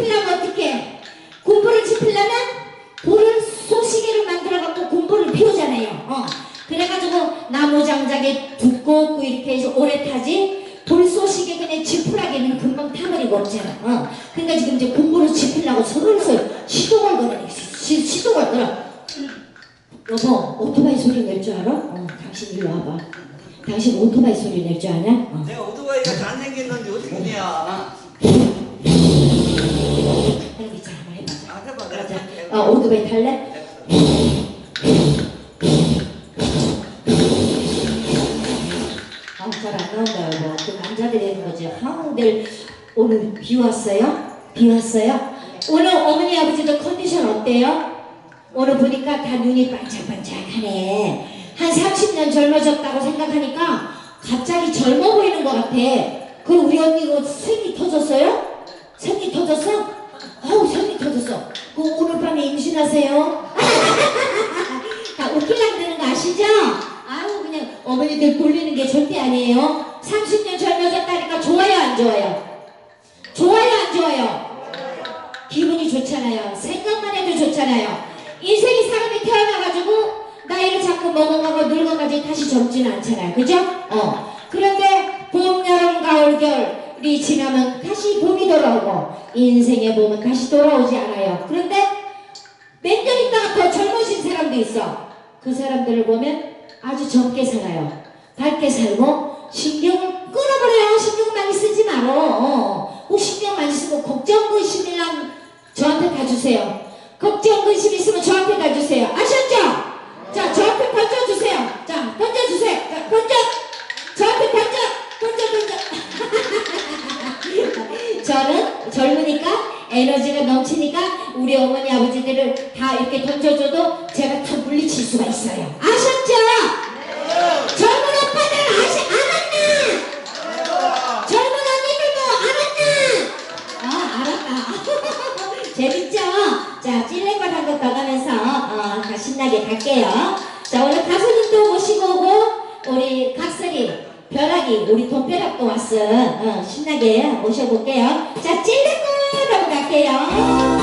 짚으려면 어떻게 해? 공포를 짚으려면 돌을 쏘시개로 만들어갖고 군포를 피우잖아요. 어. 그래가지고 나무 장작에 두껍고 이렇게 해서 오래 타지 돌 쏘시개 그냥 지푸라기는 금방 타버리고 없잖아. 어. 그러니까 지금 이제 군포를 짚으려고 서울서 시동을 걸어. 시, 시동을 걸어. 여보 오토바이 소리 낼 줄 알아? 어, 당신 이리 와봐. 당신 오토바이 소리 낼 줄 아냐? 어. 내가 오토바이가 다 생겼는데 어떻게 냐 어, 오토바이 탈래? 아, 잘 안 나온다, 여보. 그 남자들이 하는 거지. 한국들 오늘 비 왔어요? 비 왔어요? 오늘 어머니 아버지도 컨디션 어때요? 오늘 보니까 다 눈이 반짝반짝하네. 한 30년 젊어졌다고 생각하니까 갑자기 젊어 보이는 것 같아. 그 우리 언니 그 생이 터졌어요? 생이 터졌어? 어우 생이 터졌어. 그 오늘 밤에 임신하세요? 다 웃기려고 그러는 거 아시죠? 아유 그냥 어머니들 돌리는 게 절대 아니에요. 30년 젊어졌다니까 좋아요 안 좋아요? 좋아요 안 좋아요? 기분이 좋잖아요. 생각만 해도 좋잖아요. 인생이 사람이 태어나가지고 나이를 자꾸 먹어가고 늙어가지고 다시 젊지는 않잖아요. 그죠? 어. 그런데 가을, 겨울이 지나면 다시 봄이 돌아오고 인생의 봄은 다시 돌아오지 않아요. 그런데 몇 년 있다가 더 젊으신 사람도 있어. 그 사람들을 보면 아주 젊게 살아요. 밝게 살고 신경을 끊어버려요. 신경 많이 쓰지 말어. 어. 뭐 신경 많이 쓰고 걱정 근심이랑 저한테 다 주세요. 걱정 근심 있으면 저한테 다 주세요. 아셨죠? 자, 저한테 던져주세요. 자, 던져주세요. 자, 던져. 저한테 던져. 던져, 던져. 저는 젊으니까 에너지가 넘치니까 우리 어머니 아버지들을 다 이렇게 던져줘도 제가 다 물리칠 수가 있어요. 아셨죠? 젊은 오빠들 아시, 알았나? 젊은 언니들도 알았나? 아, 알았다. 재밌죠? 자, 찔레껏 한곡 더 가면서, 어, 다 신나게 갈게요. 자, 오늘 가수님도 모시고 오고, 우리 각설이, 벼락이, 우리 돈벼락도 왔어. 어, 신나게 모셔볼게요. 자, 찔레껏 하고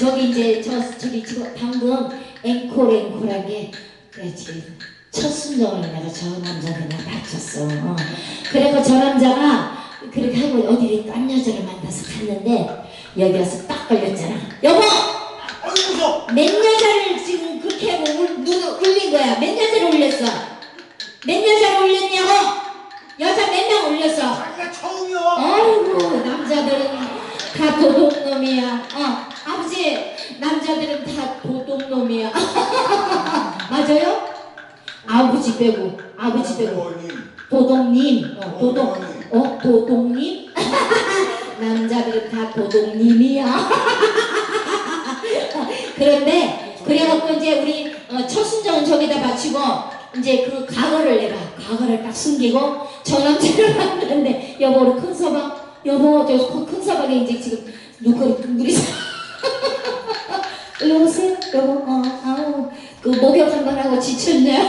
저기 이제 저 저기 지금 방금 앵콜 앵콜하게 그렇지 첫 순정을 내가 저 남자한테 내가 맞췄어 어. 그래서 저 남자가 그렇게 하고 어디를 딴 여자를 만나서 갔는데 여기 와서 딱 걸렸잖아 여보 어이 무서워. 몇 여자를 지금 그렇게 하고 울, 눈 울린 거야 몇 여자를 울렸어 몇 여자를 울렸냐고 여자 몇 명 울렸어 자기가 처음이야. 아이고 남자들은 다 도둑놈이야. 어 아버지 남자들은 다 도둑놈이야. 맞아요? 아버지 빼고 아버지 빼고. 도둑님 어, 어머님. 어 도둑님 남자들은 다 도둑님이야. 그런데 그래갖고 이제 우리 어, 첫순정은 저기다 바치고 이제 그 과거를 내가 과거를 딱 숨기고 저 남자를 만났는데 여보 우리 큰 서방 여보 저큰 서방이 이제 지금 눈거리 오세요 여보 어. 아우 그 목욕 한 번 하고 지쳤네요